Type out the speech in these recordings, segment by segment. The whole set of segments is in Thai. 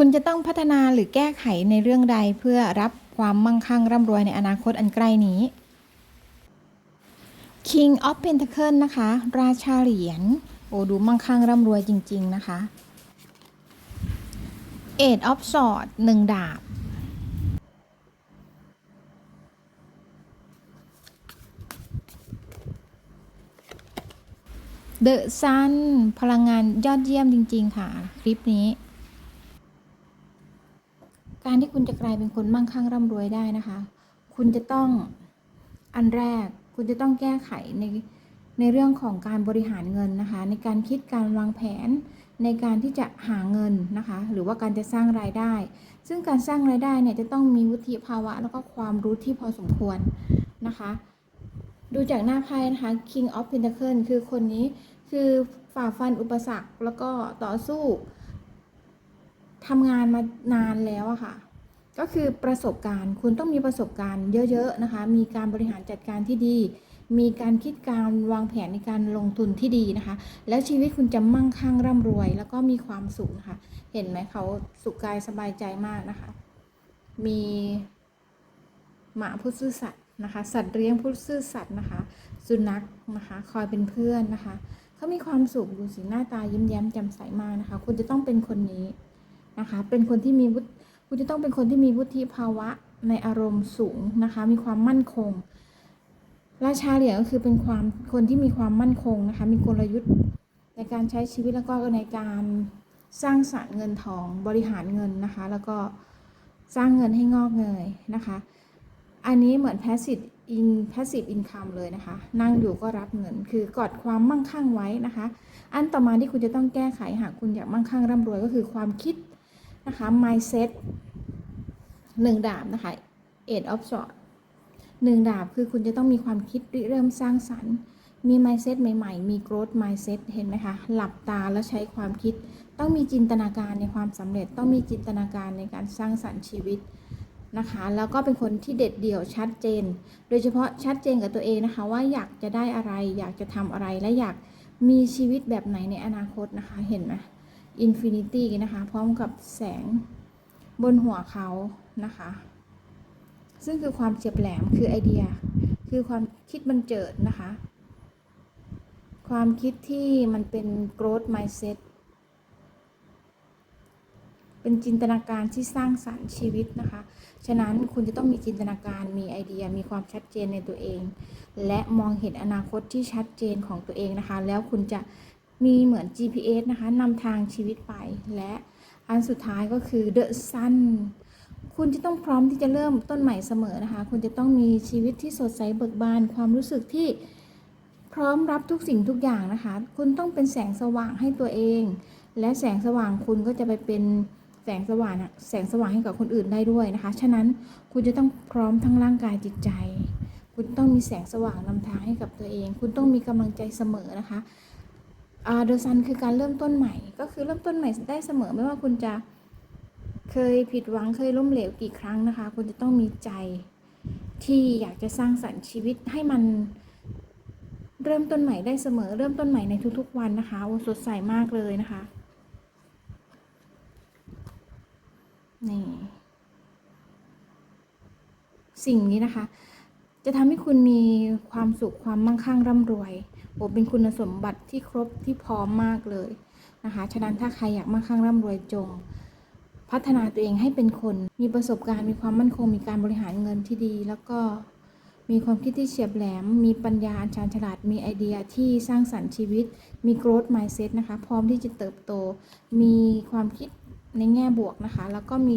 คุณจะต้องพัฒนาหรือแก้ไขในเรื่องใดเพื่อรับความมั่งคั่งร่ำรวยในอนาคตอันใกล้นี้ King of Pentacle นะคะ ราชาเหรียญ โอ้ดูมั่งคั่งร่ำรวยจริง ๆ นะคะ Eight of Swords หนึ่งดาบ The Sun พลังงานยอดเยี่ยมจริง ๆ ค่ะ คลิปนี้ การที่คุณจะกลายเป็นคนมั่งคั่งร่ำรวยได้นะคะ คุณจะต้องอันแรกคุณจะต้องแก้ไขในในเรื่องของการบริหารเงินนะคะ ในการคิดการวางแผนในการที่จะหาเงินนะคะ หรือว่าการจะสร้างรายได้ ซึ่งการสร้างรายได้เนี่ยจะต้องมีวุฒิภาวะ แล้วก็ความรู้ที่พอสมควรนะคะ ดูจากหน้าไพ่นะคะ King of Pentacles คือคนนี้คือฝ่าฟันอุปสรรคแล้วก็ต่อสู้ ทำงานมานานแล้วอะค่ะ ก็คือประสบการณ์ คุณต้องมีประสบการณ์เยอะๆนะคะ มีการบริหารจัดการที่ดี มีการคิดการวางแผนในการลงทุนที่ดีนะคะ แล้วชีวิตคุณจะมั่งคั่งร่ำรวย แล้วก็มีความสุขนะคะ เห็นไหมเขาสุขกายสบายใจมากนะคะ มีหมาผู้ซื่อสัตย์นะคะ สัตว์เลี้ยงผู้ซื่อสัตย์นะคะ สุนัขนะคะ คอยเป็นเพื่อนนะคะ เขามีความสุขดูสิหน้าตายิ้มแย้มแจ่มใสมากนะคะ คุณจะต้องเป็นคนนี้ นะคะ เป็นคนที่มีวุฒิคุณจะต้องเป็นคนที่มีวุฒิภาวะในอารมณ์สูงนะคะ มีความมั่นคง ราชาเหรียญก็คือเป็นความคนที่มีความมั่นคงนะคะ มีกลยุทธ์ในการใช้ชีวิตแล้วก็ในการสร้างสรรค์เงินทองบริหารเงินนะคะ แล้วก็สร้างเงินให้งอกเงยนะคะ อันนี้เหมือน passive in passive income เลยนะคะ นั่งอยู่ก็รับเงิน คือกอดความมั่งคั่งไว้นะคะ อันต่อมาที่คุณจะต้องแก้ไขหากคุณอยากมั่งคั่งร่ำรวยก็คือความคิด นะคะ mindset หนึ่งดาบนะคะ eight of swords หนึ่งดาบคือคุณจะต้องมีความคิดริเริ่มสร้างสรรค์ มี mindset ใหม่ๆ มี growth mindset เห็นไหมคะ หลับตาแล้วใช้ความคิด ต้องมีจินตนาการในความสำเร็จ ต้องมีจินตนาการในการสร้างสรรค์ชีวิตนะคะ แล้วก็เป็นคนที่เด็ดเดี่ยวชัดเจน โดยเฉพาะชัดเจนกับตัวเองนะคะ ว่าอยากจะได้อะไร อยากจะทำอะไร และอยากมีชีวิตแบบไหนในอนาคตนะคะ เห็นไหม อินฟินิตี้นะคะ พร้อมกับแสงบนหัวเขานะคะ ซึ่งคือความเฉียบแหลมคือไอเดีย คือความคิดบันเจิดนะคะ ความคิดที่มันเป็น growth mindset เป็นจินตนาการที่สร้างสรรค์ชีวิตนะคะ ฉะนั้นคุณจะต้องมีจินตนาการ มีไอเดีย มีความชัดเจนในตัวเอง และมองเห็นอนาคตที่ชัดเจนของตัวเองนะคะ แล้วคุณจะ มีเหมือน GPS นะคะนำทางชีวิตไป และอันสุดท้ายก็คือ The Sun คุณจะต้องพร้อมที่จะเริ่มต้นใหม่เสมอนะคะ คุณจะต้องมีชีวิตที่สดใสเบิกบาน ความรู้สึกที่พร้อมรับทุกสิ่งทุกอย่างนะคะ คุณต้องเป็นแสงสว่างให้ตัวเอง และแสงสว่างคุณก็จะไปเป็นแสงสว่างแสงสว่างให้กับคนอื่นได้ด้วยนะคะ ฉะนั้นคุณจะต้องพร้อมทั้งร่างกายจิตใจ คุณต้องมีแสงสว่างนำทางให้กับตัวเอง คุณต้องมีกำลังใจเสมอนะคะ เดอะซันคือการเริ่มต้นใหม่ ก็คือเริ่มต้นใหม่ได้เสมอไม่ว่าคุณจะเคยผิดหวังเคยล้มเหลวกี่ครั้งนะคะ คุณจะต้องมีใจที่อยากจะสร้างสรรค์ชีวิตให้มันเริ่มต้นใหม่ได้เสมอ เริ่มต้นใหม่ในทุกๆวันนะคะโอ้สดใสมากเลยนะคะนี่สิ่งนี้นะคะ จะทำให้คุณมีความสุขความมั่งคั่งร่ำรวย โอ้เป็นคุณสมบัติที่ครบที่พร้อมมากเลยนะคะ ฉะนั้นถ้าใครอยากมั่งคั่งร่ำรวยจง พัฒนาตัวเองให้เป็นคน มีประสบการณ์ มีความมั่นคง มีการบริหารเงินที่ดี แล้วก็มีความคิดที่เฉียบแหลม มีปัญญาอันชาญฉลาด มีไอเดียที่สร้างสรรค์ชีวิต มี growth mindset นะคะ พร้อมที่จะเติบโต มีความคิดในแง่บวกนะคะ แล้วก็มี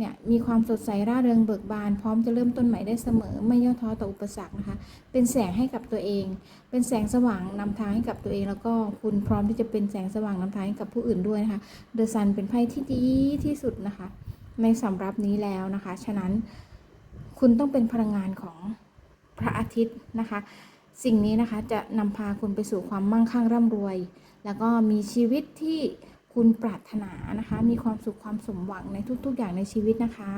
เนี่ยมีความสดใสร่าเริงเบิกบาน พร้อมจะเริ่มต้นใหม่ได้เสมอ ไม่ย่อท้อต่ออุปสรรคนะคะ เป็นแสงให้กับตัวเอง เป็นแสงสว่างนำทางให้กับตัวเอง แล้วก็คุณพร้อมที่จะเป็นแสงสว่างนำทางให้กับผู้อื่นด้วยนะคะเดอะซันเป็นไพ่ที่ดีที่สุดนะคะ ในสำรับนี้แล้วนะคะ ฉะนั้นคุณต้องเป็นพลังงานของพระอาทิตย์นะคะ สิ่งนี้นะคะจะนำพาคุณไปสู่ความมั่งคั่งร่ำรวย แล้วก็มีชีวิตที่ คุณปรารถนานะคะ มีความสุขความสมหวังในทุกๆอย่างในชีวิตนะคะ